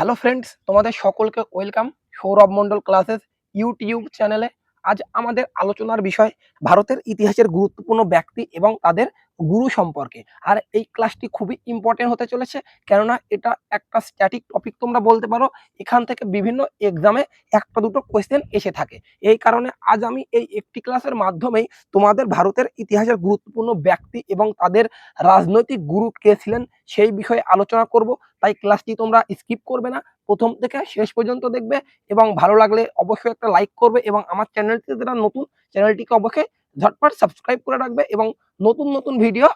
Hello friends তোমাদের সকলকে welcome Sourav Mondal classes YouTube চ্যানেলে আজ আমাদের আলোচনার বিষয় ভারতের ইতিহাসের গুরুত্বপূর্ণ ব্যক্তি এবং তাদের গুরু সম্পর্কে। আর এই ক্লাসটি খুবই ইম্পর্টেন্ট হতে চলেছে, কেননা এটা একটা স্ট্যাটিক টপিক তোমরা বলতে পারো, এখান থেকে বিভিন্ন এক্সামে একটা দুটো কোয়েশ্চেন এসে থাকে। এই কারণে আজ আমি এই একটি ক্লাসের মাধ্যমেই তোমাদের ভারতের ইতিহাসের গুরুত্বপূর্ণ ব্যক্তি এবং তাদের রাজনৈতিক গুরু কে ছিলেন সেই বিষয়ে আলোচনা করব। তাই ক্লাসটি তোমরা স্কিপ করবে না। প্রথম থেকে শেষ পর্যন্ত দেখবে এবং ভালো লাগলে অবশ্যই একটা লাইক করবে এবং আমার চ্যানেলটিতে যারা নতুন চ্যানেলটিকে অবশ্যই ঝটপট সাবস্ক্রাইব করে রাখবে এবং নতুন নতুন ভিডিও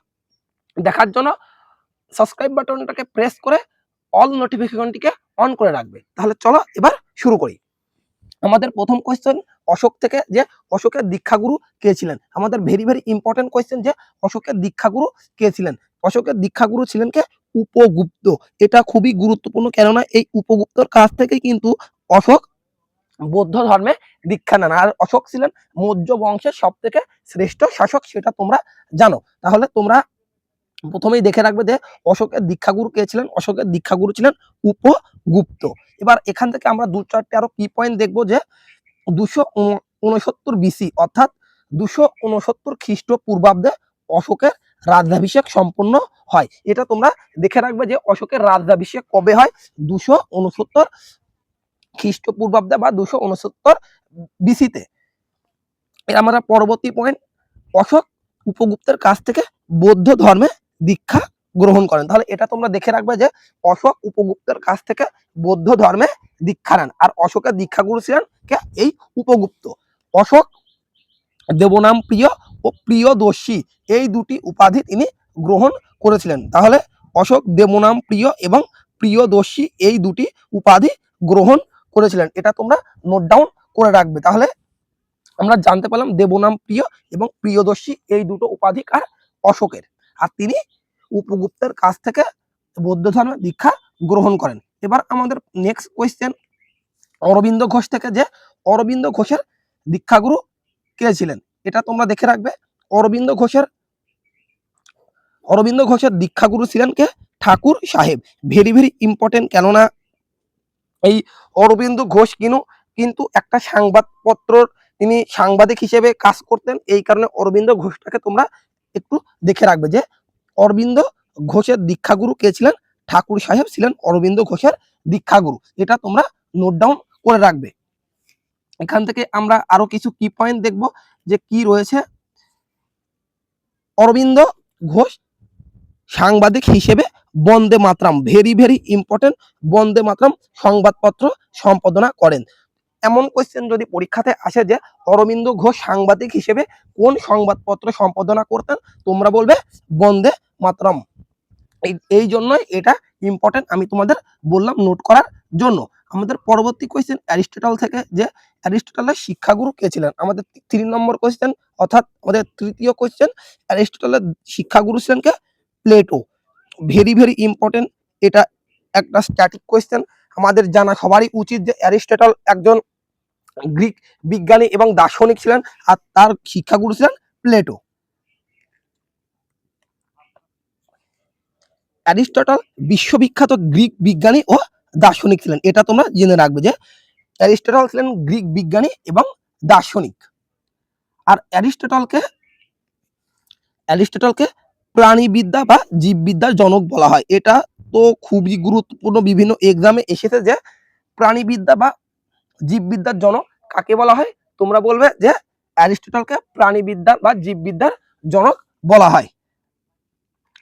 দেখার জন্য সাবস্ক্রাইব বাটনটাকে প্রেস করে অল নোটিফিকেশনটিকে অন করে রাখবে। তাহলে চলো এবার শুরু করি। আমাদের প্রথম কোয়েশ্চেন অশোক থেকে যে, অশোকের দীক্ষাগুরু কে ছিলেন? আমাদের ভেরি ভেরি ইম্পর্টেন্ট কোয়েশ্চেন যে, অশোকের দীক্ষাগুরু কে ছিলেন? অশোকের দীক্ষাগুরু ছিলেন কে? উপগুপ্ত। এটা খুবই গুরুত্বপূর্ণ, কেননা এই উপগুপ্তর কাছ থেকে কিন্তু অশোক বৌদ্ধ ধর্মে দীক্ষা নেন। আর অশোক ছিলেন মৌর্য বংশের সব থেকে শ্রেষ্ঠ শাসক, সেটা তোমরা জানো। তাহলে তোমরা প্রথমেই দেখে রাখবে যে অশোকের দীক্ষাগুরু কে ছিলেন? অশোকের দীক্ষাগুরু ছিলেন উপগুপ্ত। এবার এখান থেকে আমরা দু চারটে আরও কি পয়েন্ট দেখব যে দুশো উনসত্তর বিসি অর্থাৎ দুশো উনসত্তর খ্রিস্টপূর্বাব্দে অশোকের রাজ্যাভিষেক সম্পন্ন হয়। এটা তোমরা দেখে রাখবে যে অশোকের রাজ্যাভিষেক কবে হয়? দুশো উনসত্তর খ্রিস্টপূর্বাব্দে বা দুশো উনসত্তর বিসিতে। আমরা পরবর্তী পয়েন্ট অশোক উপগুপ্তের কাছ থেকে বৌদ্ধ ধর্মে দীক্ষা গ্রহণ করেন। তাহলে এটা তোমরা দেখে রাখবে যে অশোক উপগুপ্তের কাছ থেকে বৌদ্ধ ধর্মে দীক্ষা নেন। আর অশোকের দীক্ষাগুরু ছিলেন কে? এই উপগুপ্ত। অশোক দেবনাম প্রিয় ও প্রিয়দর্শী। এই দুটি উপাধি তিনি গ্রহণ করেছিলেন। তাহলে অশোক দেবনাম প্রিয় এবং প্রিয়দর্শী এই দুটি উপাধি গ্রহণ করেছিলেন। এটা তোমরা নোট ডাউন করে রাখবে। তাহলে আমরা জানতে পারলাম দেবনাম প্রিয় এবং প্রিয়দর্শী এই দুটো উপাধি কার? অশোকের। আর তিনি উপগুপ্তের কাছ থেকে বৌদ্ধ ধর্মের দীক্ষা গ্রহণ করেন। এবার আমাদের নেক্সট কোয়েশ্চেন অরবিন্দ ঘোষ থেকে যে অরবিন্দ ঘোষের দীক্ষাগুরু কে ছিলেন? এটা তোমরা দেখে রাখবে। অরবিন্দ ঘোষের অরবিন্দ ঘোষের দীক্ষাগুরু ছিলেন কে? ঠাকুর সাহেব। ভেরি ভেরি ইম্পর্টেন্ট কেননা এই অরবিন্দ ঘোষ কিনু, কিন্তু একটা সংবাদপত্রর তিনি সাংবাদিক হিসেবে কাজ করতেন, এই কারণে অরবিন্দ ঘোষটাকে তোমরা একটু দেখে রাখবে যে, অরবিন্দ ঘোষের দীক্ষাগুরু কে ছিলেন? ঠাকুর সাহেব ছিলেন অরবিন্দ ঘোষের দীক্ষাগুরু। এটা তোমরা নোট ডাউন করে রাখবে। এখান থেকে আমরা আরও কিছু কি পয়েন্ট দেখব যে কি রয়েছে। অরবিন্দ ঘোষ সাংবাদিক হিসেবে Bande Mataram very very important Bande Mataram সংবাদপত্র সম্পাদনা করেন। এমন কোয়েশ্চেন যদি পরীক্ষাতে আসে যে অরবিন্দ ঘোষ সাংবাদিক হিসেবে কোন সংবাদপত্র সম্পাদনা করতেন, তোমরা বলবে বন্দে মাতরম। এই জন্যই এটা ইম্পর্টেন্ট আমি তোমাদের বললাম নোট করার জন্য। আমাদের পরবর্তী কোয়েশ্চেন অ্যারিস্টটল থেকে যে অ্যারিস্টটলের শিক্ষাগুরু কে ছিলেন? আমাদের তিন নম্বর কোয়েশ্চেন অর্থাৎ আমাদের তৃতীয় কোয়েশ্চেন অ্যারিস্টটলের শিক্ষাগুরু ছিলেন কে? প্লেটো। ভেরি ভেরি ইম্পর্টেন্ট এটা একটা স্ট্যাটিক কোয়েশ্চেন আমাদের জানা সবারই উচিত যে অ্যারিস্টটল একজন গ্রিক বিজ্ঞানী এবং দার্শনিক ছিলেন আর তার শিক্ষাগুরু ছিলেন প্লেটো। অ্যারিস্টটল বিশ্ববিখ্যাত গ্রিক বিজ্ঞানী ও দার্শনিক ছিলেন। এটা তোমরা জেনে রাখবে যে অ্যারিস্টটল ছিলেন গ্রিক বিজ্ঞানী এবং দার্শনিক। আর অ্যারিস্টটলকে অ্যারিস্টটলকে প্রাণীবিদ্যা বা জীববিদ্যার জনক বলা হয়। এটা তো খুবই গুরুত্বপূর্ণ বিভিন্ন এক্সামে এসেছে যে প্রাণীবিদ্যা বা জীববিদ্যার জনক কাকে বলা হয়? তোমরা বলবে যে অ্যারিস্টটলকে প্রাণীবিদ্যা বা জীববিদ্যার জনক বলা হয়।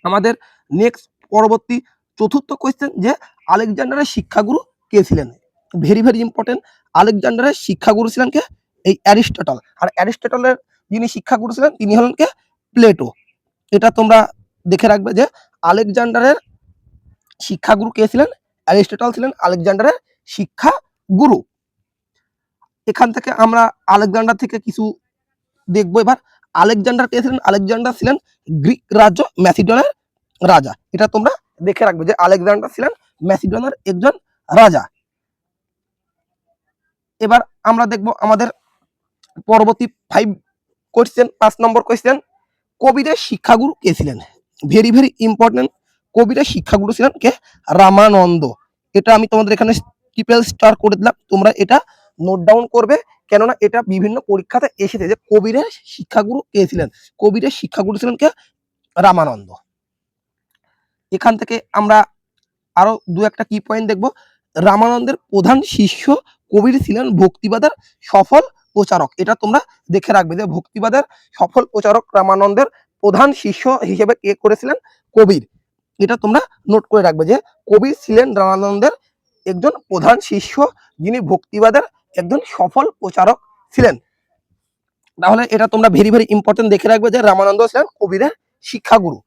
আমাদের নেক্সট পরবর্তী চতুর্থ কোয়েশ্চেন যে আলেকজান্ডারের শিক্ষাগুরু কে ছিলেন? ভেরি ভেরি ইম্পর্টেন্ট আলেকজান্ডারের শিক্ষাগুরু ছিলেন কে? এই অ্যারিস্টটল। আর অ্যারিস্টটলের যিনি শিক্ষাগুরু ছিলেন, তিনি হলেন কে? প্লেটো। এটা তোমরা দেখে রাখবে যে আলেকজান্ডারের শিক্ষাগুরু কে ছিলেন? অ্যারিস্টটল ছিলেন আলেকজান্ডারের শিক্ষা গুরু এখান থেকে আমরা আলেকজান্ডার থেকে কিছু দেখব এবার। আলেকজান্ডার কে ছিলেন? আলেকজান্ডার ছিলেন গ্রিক রাজ্য ম্যাসিডনের রাজা। এটা তোমরা দেখে রাখবে যে আলেকজান্ডার ছিলেন ম্যাসিডনের একজন রাজা। এবার আমরা দেখব আমাদের পরবর্তী ফাইভ কোয়েশ্চেন পাঁচ নম্বর কোয়েশ্চেন কবিদের শিক্ষাগুরু কে ছিলেন? ভেরি ভেরি ইম্পর্টেন্ট কবিদের শিক্ষাগুরু ছিলেন কে? রামানন্দ। এটা আমি তোমাদের এখানে ট্রিপল স্টার করে দিলাম, তোমরা এটা নোট ডাউন করবে, কেননা এটা বিভিন্ন পরীক্ষাতে এসেছে যে কবিরের শিক্ষাগুরু কে ছিলেন? কবিরের শিক্ষাগুরু ছিলেন কে? রামানন্দ। এখান থেকে আমরা আরও দু একটা কি পয়েন্ট দেখব। রামানন্দের প্রধান শিষ্য কবির ছিলেন ভক্তিবাদের সফল প্রচারক। এটা তোমরা দেখে রাখবে যে ভক্তিবাদের সফল প্রচারক রামানন্দের প্রধান শিষ্য হিসেবে কে করেছিলেন? কবির। এটা তোমরা নোট করে রাখবে যে কবির ছিলেন রামানন্দের একজন প্রধান শিষ্য, যিনি ভক্তিবাদের একজন সফল প্রচারক ছিলেন। তাহলে এটা তোমরা ভেরি ভেরি ইম্পর্টেন্ট দেখে রাখবে যে রামানন্দ ছিলেন কবিরের শিক্ষাগুরু।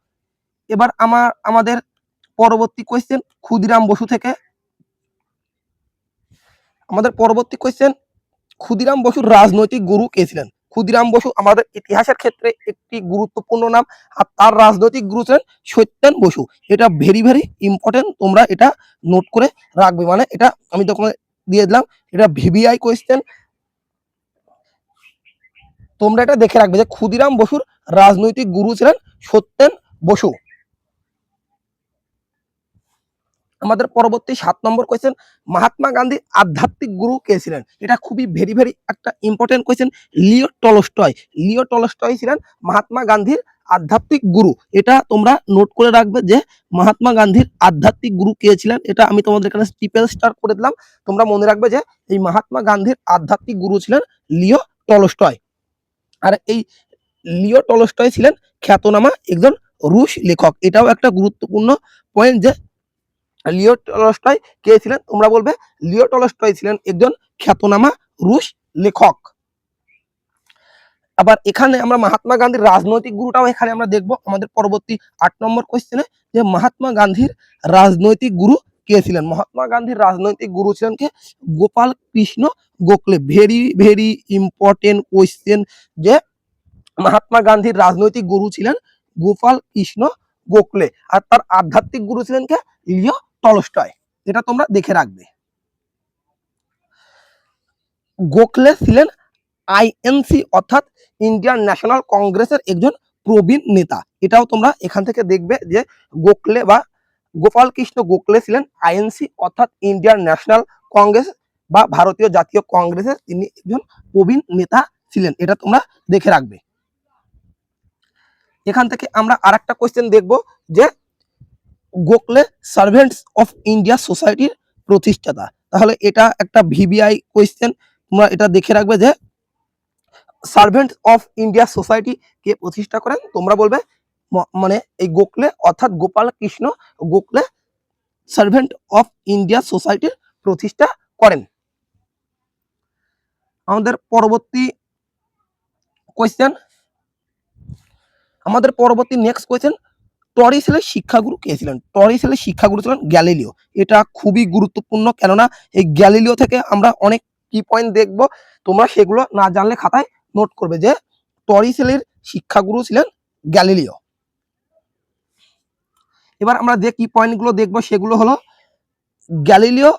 এবার আমার, আমাদের পরবর্তী কোয়েশ্চেন ক্ষুদিরাম বসু থেকে। আমাদের পরবর্তী কোয়েশ্চেন ক্ষুদিরাম বসুর রাজনৈতিক গুরু কে ছিলেন? ক্ষুদিরাম বসু আমাদের ইতিহাসের ক্ষেত্রে একটি গুরুত্বপূর্ণ নাম, আর তার রাজনৈতিক গুরু ছিলেন সত্যেন বসু। এটা ভেরি ভেরি ইম্পর্টেন্ট তোমরা এটা নোট করে রাখবে। মানে এটা আমি তখন দিয়ে দিলাম, এটা ভিভিআই কোয়েশ্চেন তোমরা এটা দেখে রাখবে যে ক্ষুদিরাম বসুর রাজনৈতিক গুরু ছিলেন সত্যেন বসু। আমাদের পরবর্তী সাত নম্বর কোয়েশ্চেন মহাত্মা গান্ধীর আধ্যাত্মিক গুরু কে ছিলেন? এটা খুবই ভেরি ভেরি একটা important question Leo Tolstoy. Leo Tolstoy ছিলেন মহাত্মা গান্ধীর আধ্যাত্মিক গুরু। এটা তোমরা নোট করে রাখবে যে মহাত্মা গান্ধীর আধ্যাত্মিক গুরু কে ছিলেন, এটা আমি তোমাদের এখানে ট্রিপল স্টার করে দিলাম। তোমরা মনে রাখবে যে এই মহাত্মা গান্ধীর আধ্যাত্মিক গুরু ছিলেন লিও টলস্টয়। আর এই লিও টলস্টয় ছিলেন খ্যাতনামা একজন রুশ লেখক। এটাও একটা গুরুত্বপূর্ণ পয়েন্ট যে লিও টলস্টয় কে ছিলেন? তোমরা বলবে, লিও টলস্টয় ছিলেন একজন খ্যাতনামা রুশ লেখক। আবার এখানে আমরা মহাত্মা গান্ধীর রাজনৈতিক গুরুটাও এখানে আমরা দেখব, আমাদের পরবর্তী আট নম্বর কোয়েশ্চেনে যে মহাত্মা গান্ধীর রাজনৈতিক গুরু কে ছিলেন? মহাত্মা গান্ধীর রাজনৈতিক গুরু ছিলেন কে? Gopal Krishna Gokhale. Very very important question যে মহাত্মা গান্ধীর রাজনৈতিক গুরু ছিলেন গোপাল কৃষ্ণ গোখলে। আর তার আধ্যাত্মিক গুরু ছিলেন কে? লিও টলস্টয় এটা তোমরা দেখে রাখবে। গোখলে ছিলেন আইএনসি অর্থাৎ ইন্ডিয়ান ন্যাশনাল কংগ্রেসের একজন প্রবীণ নেতা। এটাও তোমরা এখান থেকে দেখবে যে গোখলে বা গোপাল কৃষ্ণ গোখলে ছিলেন আইএনসি অর্থাৎ ইন্ডিয়ান ন্যাশনাল কংগ্রেস বা ভারতীয় জাতীয় কংগ্রেসের তিনি একজন প্রবীণ নেতা ছিলেন। এটা তোমরা দেখে রাখবে। এখান থেকে আমরা আরেকটা কোয়েশ্চেন দেখব যে গোখলে সার্ভেন্টস অফ ইন্ডিয়া সোসাইটির প্রতিষ্ঠাতা। তাহলে এটা একটা ভিভিআই কোয়েশ্চেন তোমরা এটা দেখে রাখবে যে সার্ভেন্ট অফ ইন্ডিয়া সোসাইটি কে প্রতিষ্ঠা করেন। তোমরা বলবে মানে এই গোখলে, অর্থাৎ Gopal Krishna Gokhale servant of India সোসাইটির প্রতিষ্ঠা করেন। আমাদের পরবর্তী কোয়েশ্চেন আমাদের পরবর্তী নেক্সট কোয়েশ্চেন টরিসেলের শিক্ষাগুরু কে ছিলেন? টরিসেলের শিক্ষাগুরু ছিলেন গ্যালিলিও। এটা খুবই গুরুত্বপূর্ণ, কেননা এই গ্যালিলিও থেকে আমরা অনেক কি পয়েন্ট দেখব। তোমরা সেগুলো না জানলে খাতায় নোট করবে যে টরিসেলের শিক্ষাগুরু ছিলেন গ্যালিলিও। এবার আমরা যে কি পয়েন্টগুলো দেখব সেগুলো হলো গ্যালিলিও,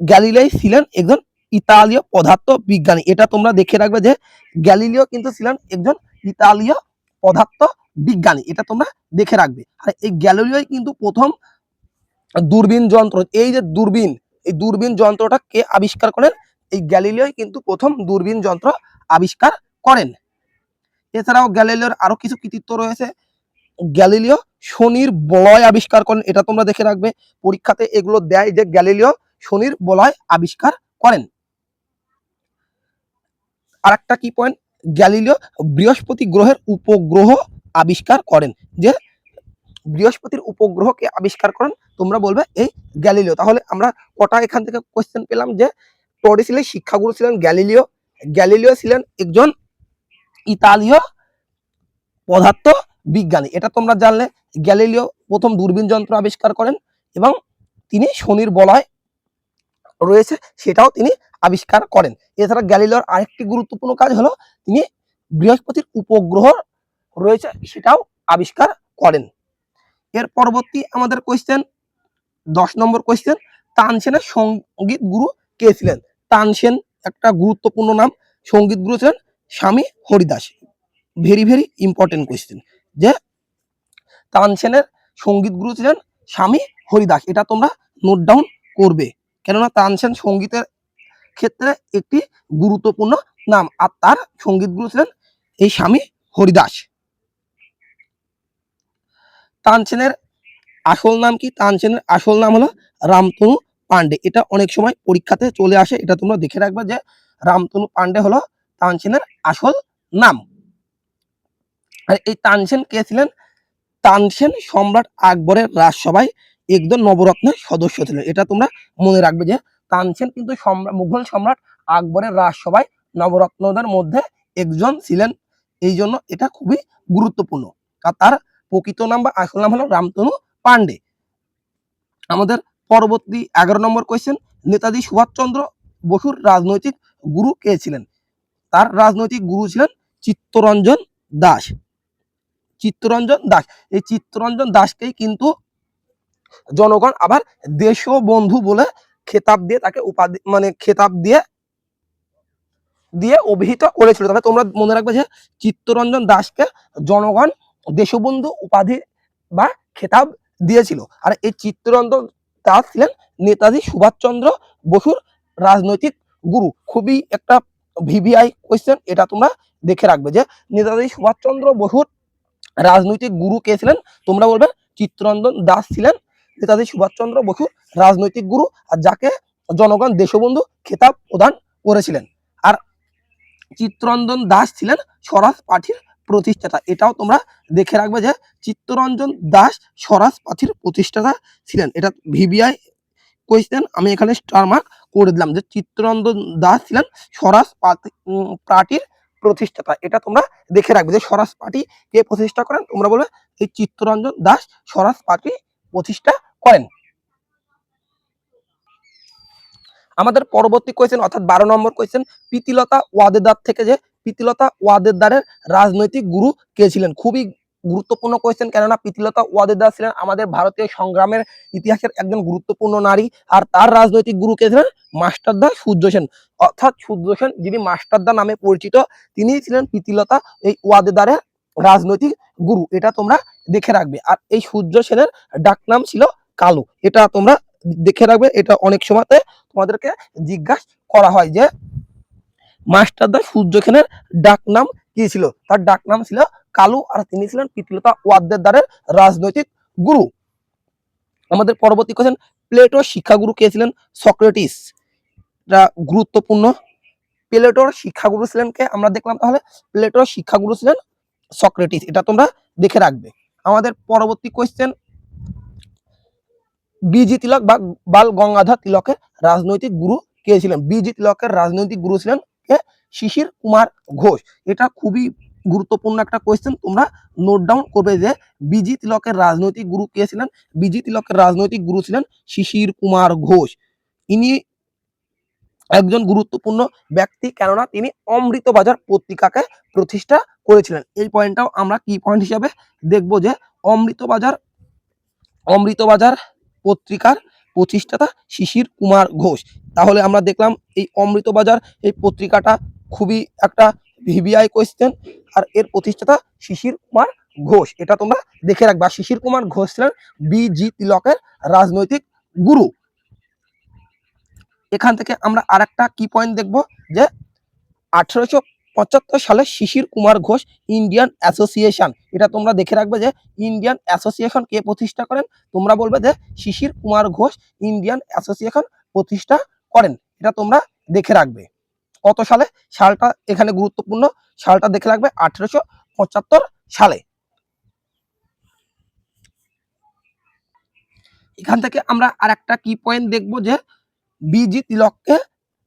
গ্যালিলাই ছিলেন একজন ইতালীয় পদার্থ বিজ্ঞানী। এটা তোমরা দেখে রাখবে যে গ্যালিলিও কিন্তু ছিলেন একজন ইতালীয় পদার্থ বিজ্ঞানী, এটা তোমরা দেখে রাখবে। আর এই গ্যালিলিওই কিন্তু প্রথম দূরবীন যন্ত্র, এই যে দূরবীন, এই দূরবীন যন্ত্রটা কে আবিষ্কার করেন? এই গ্যালিলিওই কিন্তু প্রথম দূরবীন যন্ত্র আবিষ্কার করেন। এছাড়াও গ্যালিলিওর আরও কিছু কৃতিত্ব রয়েছে। গ্যালিলিও শনির বলয় আবিষ্কার করেন, এটা তোমরা দেখে রাখবে। পরীক্ষাতে এগুলো দেয় যে গ্যালিলিও শনির বলয় আবিষ্কার করেন। আর একটা কি পয়েন্ট গ্যালিলিও বৃহস্পতি গ্রহের উপগ্রহ আবিষ্কার করেন, যে বৃহস্পতির উপগ্রহকে আবিষ্কার করেন, তোমরা বলবে এই গ্যালিলিও। তাহলে আমরা কটা এখান থেকে কোয়েশ্চেন পেলাম যে টরিসিলের শিক্ষাগুরু ছিলেন, গ্যালিলিও গ্যালিলিও ছিলেন একজন ইতালীয় পদার্থ বিজ্ঞানী। এটা তোমরা জানলে, গ্যালিলিও প্রথম দূরবীন যন্ত্র আবিষ্কার করেন এবং তিনি শনির বলয় রয়েছে, সেটাও তিনি আবিষ্কার করেন। এছাড়া গ্যালিলিওর আরেকটি গুরুত্বপূর্ণ কাজ হলো, তিনি বৃহস্পতির উপগ্রহ রয়েছে, সেটাও আবিষ্কার করেন। এর পরবর্তী আমাদের কোয়েশ্চেন দশ নম্বর কোয়েশ্চেন তানসেনের সংগীত গুরু কে ছিলেন? তানসেন একটা গুরুত্বপূর্ণ নাম, সংগীত গুরু ছিলেন Swami Haridas. Very very important question যে তানসেনের সংগীত গুরু ছিলেন স্বামী হরিদাস, এটা তোমরা নোট ডাউন করবে। কেননা তানসেন সঙ্গীতের ক্ষেত্রে একটি গুরুত্বপূর্ণ নাম, আর তার সংগীত গুরু ছিলেন এই স্বামী হরিদাস। তানসেনের আসল নাম কি? তানসেনের আসল নাম হলো রামতনু পান্ডে। এটা অনেক সময় পরীক্ষাতে চলে আসে। এটা তোমরা দেখে রাখবে যে রামতনু পান্ডে হলো তানসেনের আসল নাম। আর এই তানসেন কে ছিলেন? তানসেন সম্রাট আকবরের রাজসভায় একজন নবরত্নের সদস্য ছিলেন এটা তোমরা মনে রাখবে যে তানসেন কিন্তু সম্রাট মুঘল সম্রাট আকবরের রাজসভায় নবরত্নদের মধ্যে একজন ছিলেন। এই জন্য এটা খুবই গুরুত্বপূর্ণ। আর তার প্রকৃত নাম বা আসল নাম হলো রামতনু পান্ডে। আমাদের পরবর্তী এগারো নম্বর কোয়েশ্চেন নেতাজি সুভাষচন্দ্র বসুর রাজনৈতিক গুরু কে ছিলেন? তার রাজনৈতিক গুরু ছিলেন চিত্তরঞ্জন দাস। চিত্তরঞ্জন দাস, এই চিত্তরঞ্জন দাসকেই কিন্তু জনগণ আবার দেশীয় বন্ধু বলে খেতাব দিয়ে তাকে উপাধি মানে খেতাব দিয়ে দিয়ে অভিহিত করেছিল। তাহলে তোমরা মনে রাখবে যে চিত্তরঞ্জন দাসকে জনগণ দেশবন্ধু উপাধি বা খেতাব দিয়েছিল। আর এই চিত্তরঞ্জন দাস ছিলেন নেতাজি সুভাষচন্দ্র বসুর রাজনৈতিক গুরু। খুবই একটা ভিভিআই কোয়েশ্চেন এটা তোমরা দেখে রাখবে যে নেতাজি সুভাষচন্দ্র বসুর রাজনৈতিক গুরু কে ছিলেন? তোমরা বলবে চিত্তরঞ্জন দাস ছিলেন নেতাজি সুভাষচন্দ্র বসুর রাজনৈতিক গুরু আর যাকে জনগণ দেশবন্ধু খেতাব প্রদান করেছিলেন। আর চিত্তরঞ্জন দাস ছিলেন স্বরাজ পার্টির প্রতিষ্ঠাতা। এটাও তোমরা দেখে রাখবে যে চিত্তরঞ্জন দাস স্বরাজ পার্টির প্রতিষ্ঠাতা ছিলেন। এটা ভিভিআই কোয়েশ্চেন আমি এখানে স্টার মার্ক করে দিলাম যে চিত্তরঞ্জন দাস ছিলেন স্বরাজ পার্টি- পার্টির প্রতিষ্ঠাতা। এটা তোমরা দেখে রাখবে যে স্বরাজ পার্টি কে প্রতিষ্ঠা করেন? তোমরা বলবে এই চিত্তরঞ্জন দাস স্বরাজ পার্টি প্রতিষ্ঠা করেন। আমাদের পরবর্তী কোয়েশ্চেন অর্থাৎ বারো নম্বর কোয়েশ্চেন প্রীতিলতা ওয়াদেদার থেকে যে প্রীতিলতা ওয়াদেদারের রাজনৈতিক গুরু কে ছিলেন? খুবই গুরুত্বপূর্ণ কোয়েশ্চেন কেননা প্রীতিলতা ওয়াদেদার ছিলেন আমাদের ভারতীয় সংগ্রামের ইতিহাসের একজন গুরুত্বপূর্ণ নারী, আর তার রাজনৈতিক গুরু কে ছিলেন মাস্টারদা সূর্য সেন। অর্থাৎ সূর্য সেন, যিনি মাস্টারদা নামে পরিচিত তিনিই ছিলেন প্রীতিলতা এই ওয়াদেদারের রাজনৈতিক গুরু। এটা তোমরা দেখে রাখবে। আর এই সূর্য সেনের ডাকনাম ছিল কালু। এটা তোমরা দেখে রাখবে, এটা অনেক সময়তে তোমাদেরকে জিজ্ঞাসা করা হয় যে মাস্টারদা সূর্য সেনের ডাকনাম কি ছিল? তার ডাকনাম ছিল কালু আর তিনি ছিলেন প্রীতিলতা ওয়াদ্দেদারের রাজনৈতিক গুরু। আমাদের পরবর্তী কোশ্চেন প্লেটো শিক্ষাগুরু কে ছিলেন? সক্রেটিস। এটা গুরুত্বপূর্ণ। প্লেটোর শিক্ষাগুরু ছিলেন কে? আমরা দেখলাম তাহলে, প্লেটোর শিক্ষাগুরু ছিলেন সক্রেটিস। এটা তোমরা দেখে রাখবে। আমাদের পরবর্তী কোয়েশ্চেন বিজি তিলক বা বাল গঙ্গাধর তিলকের রাজনৈতিক গুরু কে ছিলেন? বিজি তিলকের রাজনৈতিক গুরু ছিলেন কে? শিশির কুমার ঘোষ। এটা খুবই গুরুত্বপূর্ণ একটা কোয়েশ্চেন তোমরা নোট ডাউন করবে যে বিজি তিলকের রাজনৈতিক গুরু কে ছিলেন? বিজি তিলকের রাজনৈতিক গুরু ছিলেন শিশির কুমার ঘোষ। ইনি একজন গুরুত্বপূর্ণ ব্যক্তি, কেননা তিনি অমৃতবাজার পত্রিকাকে প্রতিষ্ঠা করেছিলেন। এই পয়েন্টটাও আমরা কি পয়েন্ট হিসাবে দেখব যে অমৃতবাজার অমৃতবাজার পত্রিকার প্রতিষ্ঠাতা শিশির কুমার ঘোষ। তাহলে আমরা দেখলাম এই অমৃতবাজার এই পত্রিকাটা খুবই একটা ভিভিআই কোয়েশ্চেন আর এর প্রতিষ্ঠাতা শিশির কুমার ঘোষ। এটা তোমরা দেখে রাখবা। শিশির কুমার ঘোষ ছিলেন বিজি তিলকের রাজনৈতিক গুরু। এখান থেকে আমরা আর একটা কি পয়েন্ট দেখব যে আঠারোশো পঁচাত্তর সালে শিশির কুমার ঘোষ ইন্ডিয়ান অ্যাসোসিয়েশন এটা তোমরা দেখে রাখবে যে ইন্ডিয়ান অ্যাসোসিয়েশন কে প্রতিষ্ঠা করেন। তোমরা বলবে যে শিশির কুমার ঘোষ ইন্ডিয়ান অ্যাসোসিয়েশন প্রতিষ্ঠা করেন। এটা তোমরা দেখে রাখবে। কত সালে? সালটা এখানে গুরুত্বপূর্ণ। সালটা দেখে রাখবে আঠারোশো সালে। এখান থেকে আমরা আর একটা কি পয়েন্ট দেখব যে বিজি তিলককে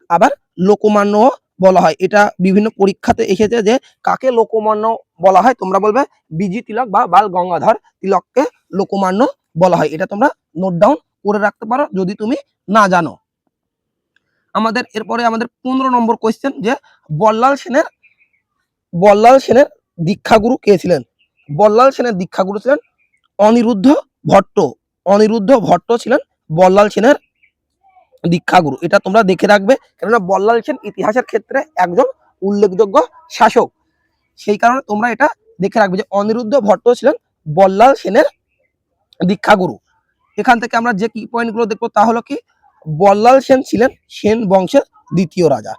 আবার লোকমান্য বলা হয়। এটা বিভিন্ন পরীক্ষাতে এসেছে যে কাকে লোকমান্য বলা হয়, তোমরা বলবে বিজি তিলক বা বাল গঙ্গাধর তিলককে লোকমান্য বলা হয়। এটা তোমরা নোট ডাউন করে রাখতে পারো যদি তুমি না জানো। আমাদের এরপরে আমাদের পনেরো নম্বর কোয়েশ্চেন যে বল্লাল সেনের বল্লাল সেনের দীক্ষাগুরু কে ছিলেন? বল্লাল সেনের দীক্ষাগুরু ছিলেন অনিরুদ্ধ ভট্ট। অনিরুদ্ধ ভট্ট ছিলেন বল্লাল সেনের দীক্ষাগুরু। এটা তোমরা দেখে রাখবে, কেননা বল্লাল সেন ইতিহাসের ক্ষেত্রে একজন উল্লেখযোগ্য শাসক। সেই কারণে তোমরা এটা দেখে রাখবে যে অনিরুদ্ধ ভট্ট ছিলেন বল্লাল সেনের দীক্ষাগুরু। এখান থেকে আমরা যে কি পয়েন্টগুলো দেখব তা হলো কি, বল্লাল সেন ছিলেন সেন বংশের দ্বিতীয় রাজা।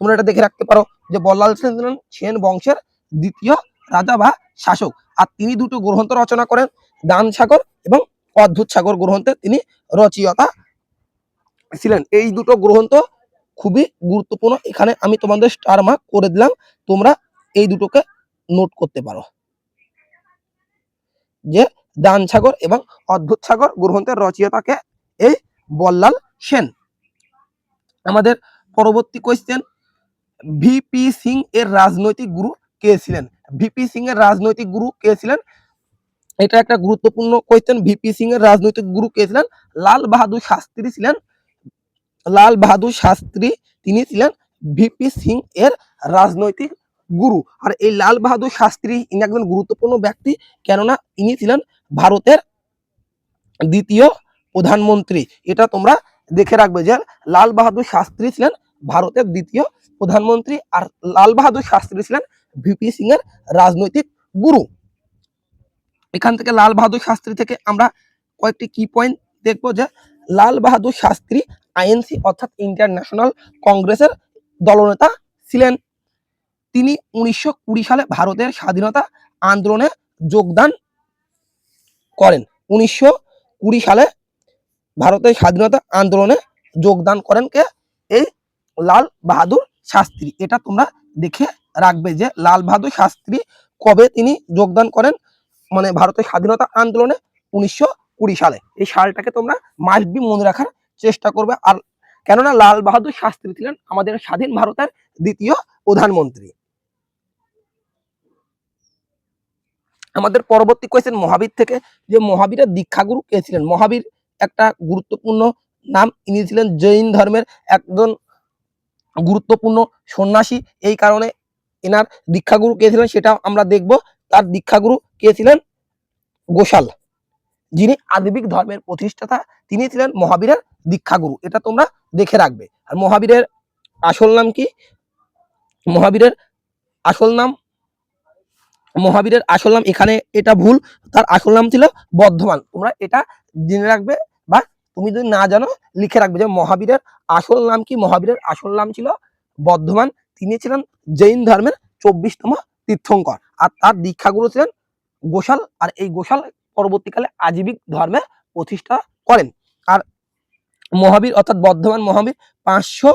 তোমরা এটা দেখে রাখতে পারো যে বল্লাল সেন ছিলেন সেন বংশের দ্বিতীয় রাজা বা শাসক। আর তিনি দুটো গ্রন্থ রচনা করেন দান সাগর এবং অদ্ভুত সাগর গ্রন্থে তিনি রচয়িতা ছিলেন। এই দুটো গ্রন্থ খুবই গুরুত্বপূর্ণ। এখানে আমি তোমাদের স্টার মার্ক করে দিলাম। তোমরা এই দুটোকে নোট করতে পারো। যে দান সাগর এবং অদ্ভুত সাগর গ্রন্থের রচয়িতাকে এই বল্লাল সেন। আমাদের পরবর্তী কোয়েশ্চেন ভিপি সিং এর রাজনৈতিক গুরু কে ছিলেন? ভিপি সিং এর রাজনৈতিক গুরু কে ছিলেন? এটা একটা গুরুত্বপূর্ণ কোয়েশ্চেন ভিপি সিং এর রাজনৈতিক গুরু কে ছিলেন? লাল বাহাদুর শাস্ত্রী ছিলেন। লাল বাহাদুর শাস্ত্রী তিনি ছিলেন ভিপি সিং এর রাজনৈতিক গুরু। আর এই লাল বাহাদুর শাস্ত্রী ইনি একজন গুরুত্বপূর্ণ ব্যক্তি, কেননা ইনি ছিলেন ভারতের দ্বিতীয় প্রধানমন্ত্রী। এটা তোমরা দেখে রাখবে যে লাল বাহাদুর শাস্ত্রী ছিলেন ভারতের দ্বিতীয় প্রধানমন্ত্রী আর লাল বাহাদুর শাস্ত্রী ছিলেন ভিপি সিং এর রাজনৈতিক গুরু। এখান থেকে লাল বাহাদুর শাস্ত্রী থেকে আমরা কয়েকটি কি পয়েন্ট দেখব যে লাল বাহাদুর শাস্ত্রী আইএনসি অর্থাৎ ইন্টারন্যাশনাল কংগ্রেসের দলনেতা ছিলেন। তিনি উনিশশো কুড়ি সালে ভারতের স্বাধীনতা আন্দোলনে যোগদান করেন। উনিশশো কুড়ি সালে ভারতের স্বাধীনতা আন্দোলনে যোগদান করেন কে? এই লাল বাহাদুর শাস্ত্রী। এটা তোমরা দেখে রাখবে যে লাল বাহাদুর শাস্ত্রী কবে তিনি যোগদান করেন মানে ভারতের স্বাধীনতা আন্দোলনে উনিশশো কুড়ি সালে। এই সালটাকে তোমরা মাস্ট বি মনে রাখার চেষ্টা করবে। আর কেননা লাল বাহাদুর শাস্ত্রী ছিলেন আমাদের স্বাধীন ভারতের দ্বিতীয় প্রধানমন্ত্রী। আমাদের পরবর্তী কোয়েশ্চেন মহাবীর থেকে। যে মহাবীরের দীক্ষাগুরু কে ছিলেন? মহাবীর একটা গুরুত্বপূর্ণ নাম। ইনি ছিলেন জৈন ধর্মের একজন গুরুত্বপূর্ণ সন্ন্যাসী। এই কারণে এনার দীক্ষাগুরু কে ছিলেন সেটা আমরা দেখব। তার দীক্ষাগুরু কে ছিলেন? গোশাল। যিনি আদিবিক ধর্মের প্রতিষ্ঠাতা, তিনি ছিলেন মহাবীরের দীক্ষাগুরু এটা তোমরা দেখে রাখবে। আর মহাবীরের আসল নাম কি? মহাবীরের আসল নাম, মহাবীরের আসল নাম এখানে এটা ভুল, তার আসল নাম ছিল বর্ধমান। তোমরা এটা জেনে রাখবে বা তুমি যদি না জানো, লিখে রাখবে যে মহাবীরের আসল নাম কি? মহাবীরের আসল নাম ছিল বর্ধমান। তিনি ছিলেন জৈন ধর্মের চব্বিশতম তীর্থঙ্কর। আর তার দীক্ষাগুরু ছিলেন গোশাল। আর এই গোশাল পরবর্তীকালে আজীবিক ধর্মের প্রতিষ্ঠা করেন। মহাবীর, অর্থাৎ বর্ধমান মহাবীর, পাঁচশো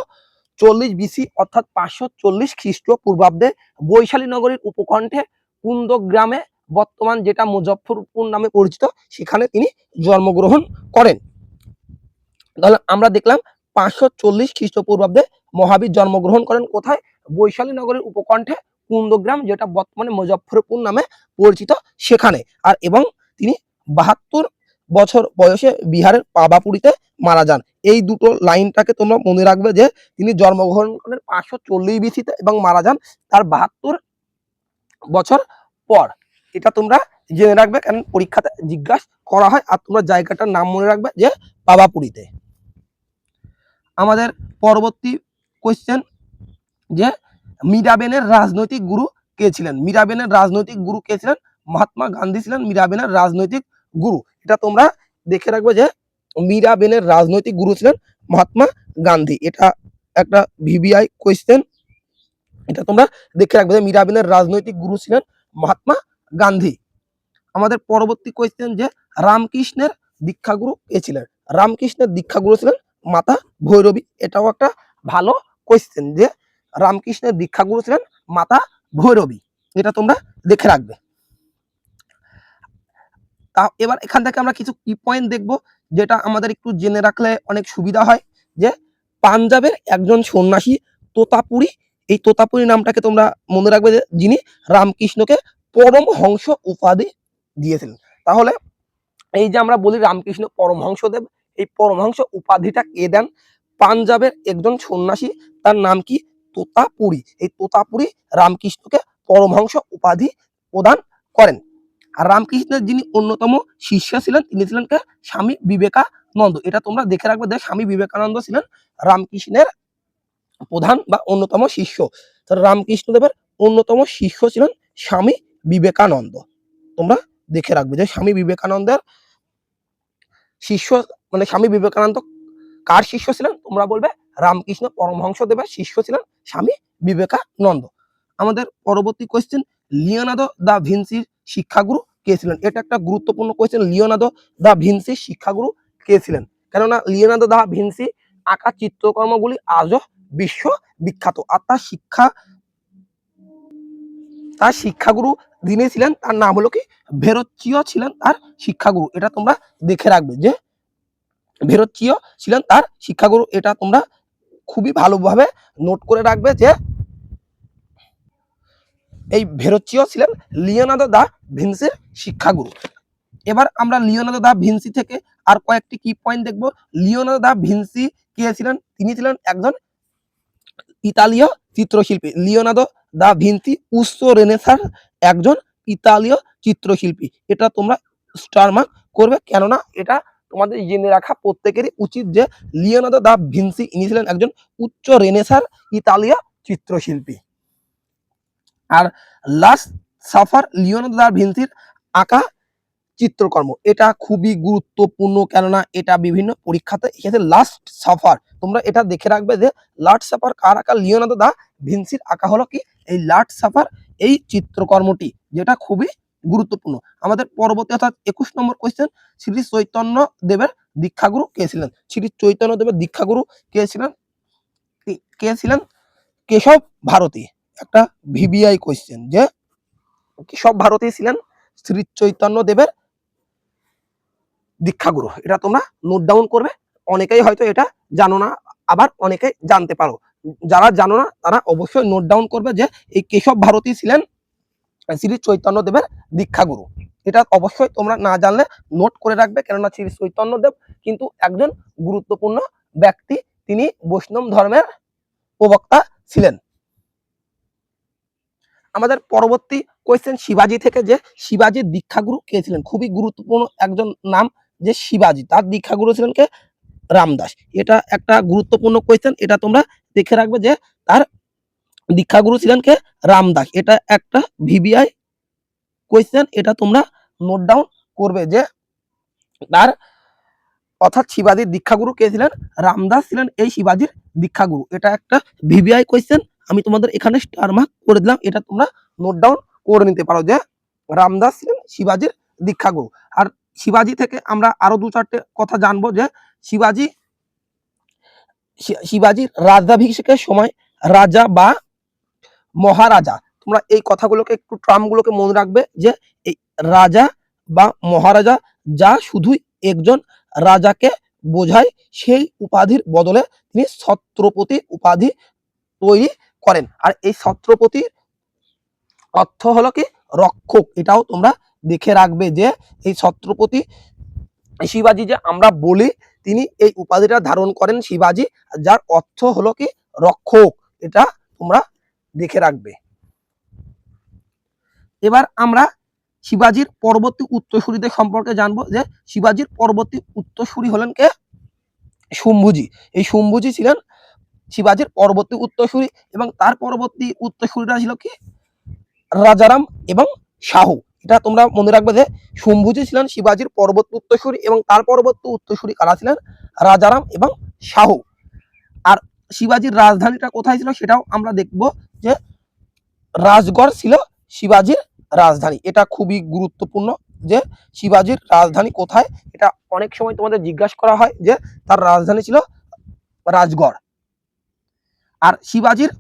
চল্লিশ বিসি অর্থাৎ পাঁচশো চল্লিশ খ্রিস্ট পূর্বাব্দে বৈশালী নগরীর উপকণ্ঠে কুন্দ গ্রামে বর্তমান যেটা মুজফ্ফরপুর নামে পরিচিত, সেখানে তিনি জন্মগ্রহণ করেন। তাহলে আমরা দেখলাম পাঁচশো চল্লিশ খ্রিস্টপূর্বাব্দে মহাবীর জন্মগ্রহণ করেন কোথায়? বৈশালী নগরের উপকণ্ঠে কুন্দগ্রাম, যেটা বর্তমানে মুজফ্ফরপুর নামে পরিচিত সেখানে। আর এবং তিনি বাহাত্তর বছর বয়সে বিহারের পাবাপুরীতে মারা যান। এই দুটো লাইনটাকে তোমরা মনে রাখবে যে, তিনি জন্মগ্রহণ করেন পাঁচশো চল্লিশ বিসিতে এবং মারা যান তার বাহাত্তর বছর পর। এটা তোমরা জেনে রাখবে, কারণ পরীক্ষাতে জিজ্ঞাসা করা হয়, আর তোমরা জায়গাটার নাম মনে রাখবে যে পাবাপুরীতে আমাদের পরবর্তী কোয়েশ্চেন যে মীরাবেনের রাজনৈতিক গুরু কে ছিলেন? মীরাবেনের রাজনৈতিক গুরু কে ছিলেন? মহাত্মা গান্ধী ছিলেন। মীরাবেনের রাজনৈতিক গুরু। এটা তোমরা দেখে রাখবে যে মীরাবেনের রাজনৈতিক গুরু ছিলেন মহাত্মা গান্ধী। এটা একটা ভিভিআই কোয়েশ্চেন এটা তোমরা দেখে রাখবে যে মীরাবেনের রাজনৈতিক গুরু ছিলেন মহাত্মা গান্ধী। আমাদের পরবর্তী কোয়েশ্চেন যে রামকৃষ্ণের দীক্ষাগুরু কে ছিলেন? রামকৃষ্ণের দীক্ষাগুরু ছিলেন মাতা ভৈরবী। এটাও একটা ভালো কোয়েশ্চেন যে রামকৃষ্ণের দীক্ষাগুরু ছিলেন মাতা ভৈরবী। এটা তোমরা দেখে রাখবে। তা এবার এখান থেকে আমরা কিছু কি পয়েন্ট দেখব, যেটা আমাদের একটু জেনে রাখলে অনেক সুবিধা হয়, যে পাঞ্জাবের একজন সন্ন্যাসী তোতাপুরী, এই তোতাপুরী নামটাকে তোমরা মনে রাখবে যে যিনি রামকৃষ্ণকে পরমহংস উপাধি দিয়েছিলেন। তাহলে এই যে আমরা বলি রামকৃষ্ণ পরমহংসদেব এই পরমহংস উপাধিটা কে দেন? পাঞ্জাবের একজন সন্ন্যাসী, তার নাম কি? তোতাপুরী। এই তোতাপুরী রামকৃষ্ণকে পরমহংস উপাধি প্রদান করেন। আর রামকৃষ্ণের যিনি অন্যতম শিষ্য ছিলেন, তিনি ছিলেন কে? স্বামী বিবেকানন্দ। এটা তোমরা দেখে রাখবে, দেখ, স্বামী বিবেকানন্দ ছিলেন রামকৃষ্ণের প্রধান বা অন্যতম শিষ্য। রামকৃষ্ণদেবের অন্যতম শিষ্য ছিলেন স্বামী বিবেকানন্দ। তোমরা দেখে রাখবে যে স্বামী বিবেকানন্দের শিষ্য মানে স্বামী বিবেকানন্দ কার শিষ্য ছিলেন? তোমরা বলবে রামকৃষ্ণ পরমহংস দেবের শিষ্য ছিলেন স্বামী বিবেকানন্দ। আমাদের পরবর্তী কোয়েশ্চেন লিওনার্দো দা ভিনসির শিক্ষাগুরু কে ছিলেন? এটা একটা গুরুত্বপূর্ণ কোয়েশ্চেন লিওনার্দো দা ভিনসি শিক্ষাগুরু কে ছিলেন? কেননা লিওনার্দো দা ভিনসি আঁকা চিত্রকর্মগুলি আজও বিশ্ব বিখ্যাত আর তার শিক্ষা, তার শিক্ষাগুরু যিনি ছিলেন, তার নাম হলো কি? ভেরোচ্চিও ছিলেন তার শিক্ষাগুরু। এটা তোমরা দেখে রাখবে যে ভেরোচ্চিও ছিলেন তার শিক্ষাগুরু। এটা তোমরা খুবই ভালোভাবে নোট করে রাখবে যে এই ভেরোচ্চিও ছিলেন লিওনার্দো দা ভিনসির শিক্ষাগুরু। এবার আমরা লিওনার্দো দা ভিনসি থেকে আর কয়েকটি কি পয়েন্ট দেখব। লিওনাদো দা ভিনসি কে ছিলেন? তিনি ছিলেন একজন ইতালীয় চিত্রশিল্পী। লিওনার্দো দা ভিনসি উচ্চ রেনেসার একজন ইতালীয় চিত্রশিল্পী। এটা তোমরা স্টার মার্ক করবে, কেননা এটা তোমাদের জেনে রাখা প্রত্যেকেরই উচিত যে লিওনাদো দা ভিনসি ইনি ছিলেন একজন উচ্চ রেনেসার ইতালীয় চিত্রশিল্পী। আর লাস্ট সাফার লিওনার্দো দা ভিনসির আঁকা চিত্রকর্ম। এটা খুবই গুরুত্বপূর্ণ, কেননা এটা বিভিন্ন পরীক্ষাতে এসেছে লাস্ট সাফার। তোমরা এটা দেখে রাখবে যে লাস্ট সাফার কার আঁকা? লিওনার্দো দা ভিনসির আঁকা হলো কি? এই লাস্ট সাফার, এই চিত্রকর্মটি, যেটা খুবই গুরুত্বপূর্ণ। আমাদের পরবর্তী অর্থাৎ একুশ নম্বর কোয়েশ্চেন শ্রী চৈতন্য দেবের দীক্ষাগুরু কে ছিলেন? শ্রী চৈতন্য দেবের দীক্ষাগুরু কে ছিলেন? কে ছিলেন? কেশব ভারতী। একটা ভিবিআই কোয়েশ্চেন যে কেশব ভারতী ছিলেন? শ্রী চৈতন্য দেবের দীক্ষাগুরু। এটা তোমরা নোট ডাউন করবে। অনেকেই হয়তো এটা জানো না, আবার অনেকেই জানতে পারো। যারা জানো না, তারা অবশ্যই নোট ডাউন করবে যে এই কেশব ভারতী ছিলেন? শ্রী চৈতন্য দেবের দীক্ষাগুরু। এটা অবশ্যই তোমরা না জানলে নোট করে রাখবে, কেননা শ্রী চৈতন্য দেব কিন্তু একজন গুরুত্বপূর্ণ ব্যক্তি। তিনি বৈষ্ণব ধর্মের প্রবক্তা ছিলেন। আমাদের পরবর্তী কোয়েশ্চেন শিবাজি থেকে যে শিবাজির দীক্ষাগুরু কে ছিলেন? খুবই গুরুত্বপূর্ণ একজন নাম যে শিবাজি। তার দীক্ষাগুরু ছিলেন কে? রামদাস। এটা একটা গুরুত্বপূর্ণ কোয়েশ্চেন এটা তোমরা দেখে রাখবে যে তার দীক্ষাগুরু ছিলেন কে? রামদাস। এটা একটা ভিবিআই কোয়েশ্চেন এটা তোমরা নোট ডাউন করবে যে তার অর্থাৎ শিবাজির দীক্ষাগুরু কে ছিলেন? রামদাস ছিলেন এই শিবাজির দীক্ষাগুরু। এটা একটা ভিভিআই কোয়েশ্চেন আমি তোমাদের এখানে স্টার মার্ক করে দিলাম। এটা তোমরা নোট ডাউন করে নিতে পারো যে রামদাস ছিলেন শিবাজির দীক্ষাগুরু। আর শিবাজি থেকে আমরা আরও দু চারটে কথা জানব যে শিবাজি শিবাজির রাজ্যাভিষেকের সময় রাজা বা মহারাজা। তোমরা এই কথাগুলোকে একটু ট্রামগুলোকে মনে রাখবে যে এই রাজা বা মহারাজা যা শুধুই একজন রাজাকে বোঝায়, সেই উপাধির বদলে তিনি ছত্রপতি উপাধি তৈরি করেন। আর এই ছত্রপতির অর্থ হলো কি? রক্ষক। এটাও তোমরা দেখে রাখবে যে এই ছত্রপতি শিবাজি যে আমরা বলি, তিনি এই উপাধিটা ধারণ করেন শিবাজি, যার অর্থ হলো কি? রক্ষক। এটা তোমরা দেখে রাখবে। এবার আমরা শিবাজির পরবর্তী উত্তরসূরিদের সম্পর্কে জানব যে শিবাজির পরবর্তী উত্তরসূরি হলেন কে? শম্ভুজি। এই শম্ভুজি ছিলেন শিবাজির পরবর্তী উত্তরসূরি এবং তার পরবর্তী উত্তরসূরিরা ছিল কি? রাজারাম এবং শাহু। এটা তোমরা মনে রাখবে যে শম্ভুজি ছিলেন শিবাজির পরবর্তী উত্তরসূরি এবং তার পরবর্তী উত্তরসূরি কারা ছিলেন? রাজারাম এবং শাহু। আর শিবাজির রাজধানীটা কোথায় ছিল সেটাও আমরা দেখব যে রাজগড় ছিল শিবাজির রাজধানী। এটা খুবই গুরুত্বপূর্ণ যে শিবাজির রাজধানী কোথায়? এটা অনেক সময় তোমাদের জিজ্ঞাসা করা হয় যে তার রাজধানী ছিল রাজগড়। আর শিবাজির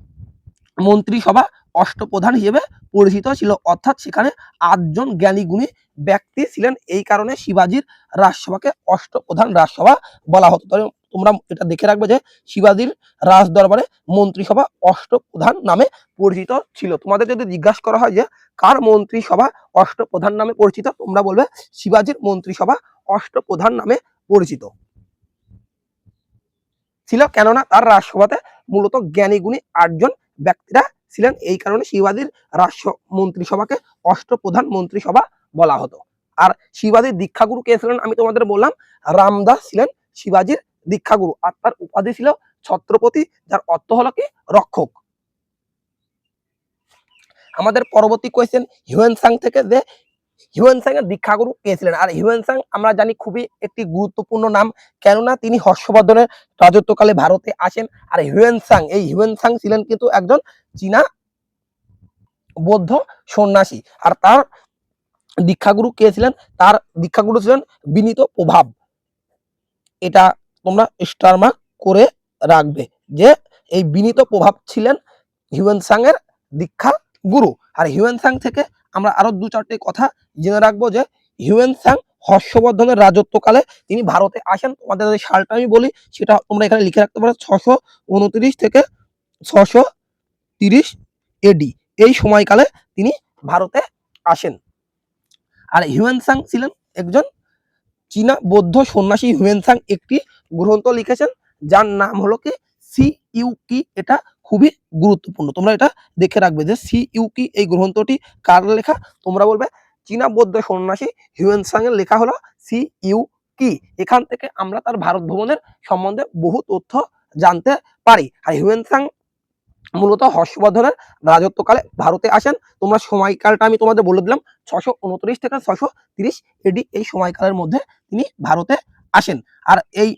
মন্ত্রিসভা অষ্টপ্রধান হিসেবে পরিচিত ছিল। অর্থাৎ সেখানে আটজন জ্ঞানী গুণী ব্যক্তি ছিলেন। এই কারণে শিবাজির রাজসভাকে অষ্টপ্রধান রাজসভা বলা হতো। তবে তোমরা এটা দেখে রাখবে যে শিবাজির রাজ দরবারে মন্ত্রিসভা অষ্টপ্রধান নামে পরিচিত ছিল। তোমাদের যদি জিজ্ঞাসা করা হয় যে কার মন্ত্রিসভা অষ্টপ্রধান নামে পরিচিত, তোমরা বলবে শিবাজির মন্ত্রিসভা অষ্টপ্রধান নামে পরিচিত। ছিল কেননা তার রাজসভাতে মূলত জ্ঞানী গুণী আটজন ব্যক্তিরা ছিলেন। এই কারণে শিবাজির রাষ্ট্র মন্ত্রিসভাকে অষ্টপ্রধান মন্ত্রিসভা বলা হতো। আর শিবাজির দীক্ষাগুরু কে ছিলেন আমি তোমাদের বললাম? রামদাস ছিলেন শিবাজির দীক্ষাগুরু। আর তার উপাধি ছিল ছত্রপতি, যার অর্থ হলো কি? রক্ষক। আমাদের পরবর্তী কোয়েশ্চেন হিউয়েন সাং থেকে যে হিউয়েন সাং এর দীক্ষাগুরু কে ছিলেন? আর হিউয়েন সাং আমরা জানি খুবই একটি গুরুত্বপূর্ণ নাম, কেননা তিনি হর্ষবর্ধনের রাজত্বকালে ভারতে আসেন। আর হিউয়েন সাং এই হিউয়েন সাং ছিলেন কিন্তু একজন চীনা বৌদ্ধ সন্ন্যাসী। আর তার দীক্ষাগুরু কে ছিলেন? তার দীক্ষাগুরু ছিলেন বিনীত প্রভাব। এটা তোমরা স্টার মার্ক করে রাখবে যে এই বিনীত প্রভাব ছিলেন হিউয়েন সাং এর দীক্ষা গুরু। আর হিউয়েন সাং থেকে আমরা আরও দু চারটে কথা জেনে রাখব যে হিউয়েন সাং হর্ষবর্ধনের রাজত্বকালে তিনি ভারতে আসেন। তোমাদের সালটা আমি বলি, সেটা তোমরা এখানে লিখে রাখতে পারো, ছশো উনত্রিশ থেকে ছশো তিরিশ এডি এই সময়কালে তিনি ভারতে আসেন। আর হিউয়েন সাং ছিলেন একজন চীনা বৌদ্ধ সন্ন্যাসী। হিউয়েন সাং একটি গ্রন্থ লিখেছেন, যার নাম হলো কি? সি ইউ কি? এটা খুবই গুরুত্বপূর্ণ। তোমরা এটা দেখে রাখবে যে সি, ইউ, কি এই গ্রন্থটি কার লেখা? তোমরা বলবে, চীনা বৌদ্ধ সন্ন্যাসী হিউয়েন সাং এর লেখা হলো সি, ইউ, কি। এখান থেকে আমরা তার ভারত ভ্রমণের সম্বন্ধে বহু তথ্য জানতে পারি। আর হিউয়েন সাং মূলত হর্ষবর্ধনের রাজত্বকালে ভারতে আসেন। তোমরা সময়কালটা আমি তোমাদের বলে দিলাম, ছশো উনত্রিশ থেকে ছশো তিরিশ এডি এই সময়কালের মধ্যে তিনি ভারতে আসেন। আর এই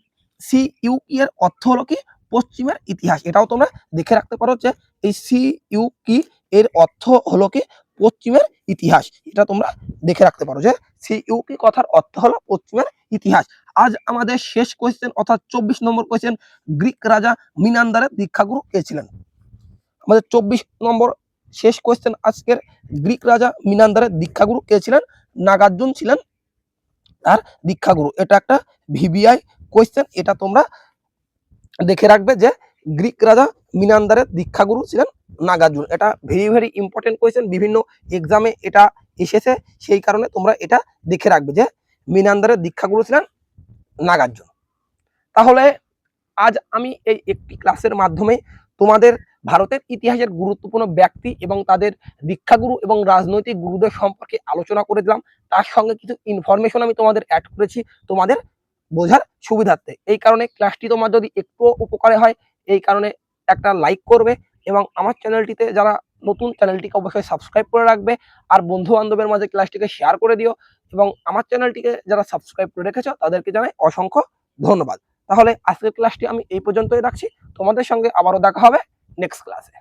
সি, ইউ এর অর্থ হলো কি? পশ্চিমের ইতিহাস। এটাও তোমরা দেখে রাখতে পারো যে এই সি ইউ কি? এর অর্থ হলো কি? পশ্চিমের ইতিহাস। এটা তোমরা দেখে রাখতে পারো যে সি ইউ কি কথার অর্থ হলো পশ্চিমের ইতিহাস। আজ আমাদের শেষ কোয়েশ্চেন অর্থাৎ চব্বিশ নম্বর কোয়েশ্চেন গ্রিক রাজা মিনান্দারের দীক্ষাগুরু কে ছিলেন? আমাদের চব্বিশ নম্বর শেষ কোয়েশ্চেন আজকের গ্রিক রাজা মিনান্দারের দীক্ষাগুরু কে ছিলেন? নাগার্জুন ছিলেন তার দীক্ষাগুরু। এটা একটা ভিভিআই কোয়েশ্চেন এটা তোমরা দেখে রাখবে যে গ্রিক রাজা মিনান্দারের দীক্ষাগুরু ছিলেন নাগার্জুন। এটা ভেরি ভেরি ইম্পর্টেন্ট কোয়েশ্চেন বিভিন্ন এক্সামে এটা এসেছে, সেই কারণে তোমরা এটা দেখে রাখবে যে মিনান্দারের দীক্ষাগুরু ছিলেন নাগার্জুন। তাহলে আজ আমি এই একটি ক্লাসের মাধ্যমে তোমাদের ভারতের ইতিহাসের গুরুত্বপূর্ণ ব্যক্তি এবং তাদের দীক্ষাগুরু এবং রাজনৈতিক গুরুদের সম্পর্কে আলোচনা করে দিলাম। তার সঙ্গে কিছু ইনফরমেশন আমি তোমাদের অ্যাড করেছি। তোমাদের বোঝার সুবিধার্থে। এই কারণে ক্লাসটি তোমার যদি একটু উপকারে হয়, এই কারণে একটা লাইক করবে এবং আমার চ্যানেলটিতে যারা নতুন চ্যানেলটিকে অবশ্যই সাবস্ক্রাইব করে রাখবে আর বন্ধু বান্ধবের মাঝে ক্লাসটিকে শেয়ার করে দিও এবং আমার চ্যানেলটিকে যারা সাবস্ক্রাইব করে রেখেছ, তাদেরকে জানাই অসংখ্য ধন্যবাদ। তাহলে আজকের ক্লাসটি আমি এই পর্যন্তই রাখছি। তোমাদের সঙ্গে আবারও দেখা হবে নেক্সট ক্লাসে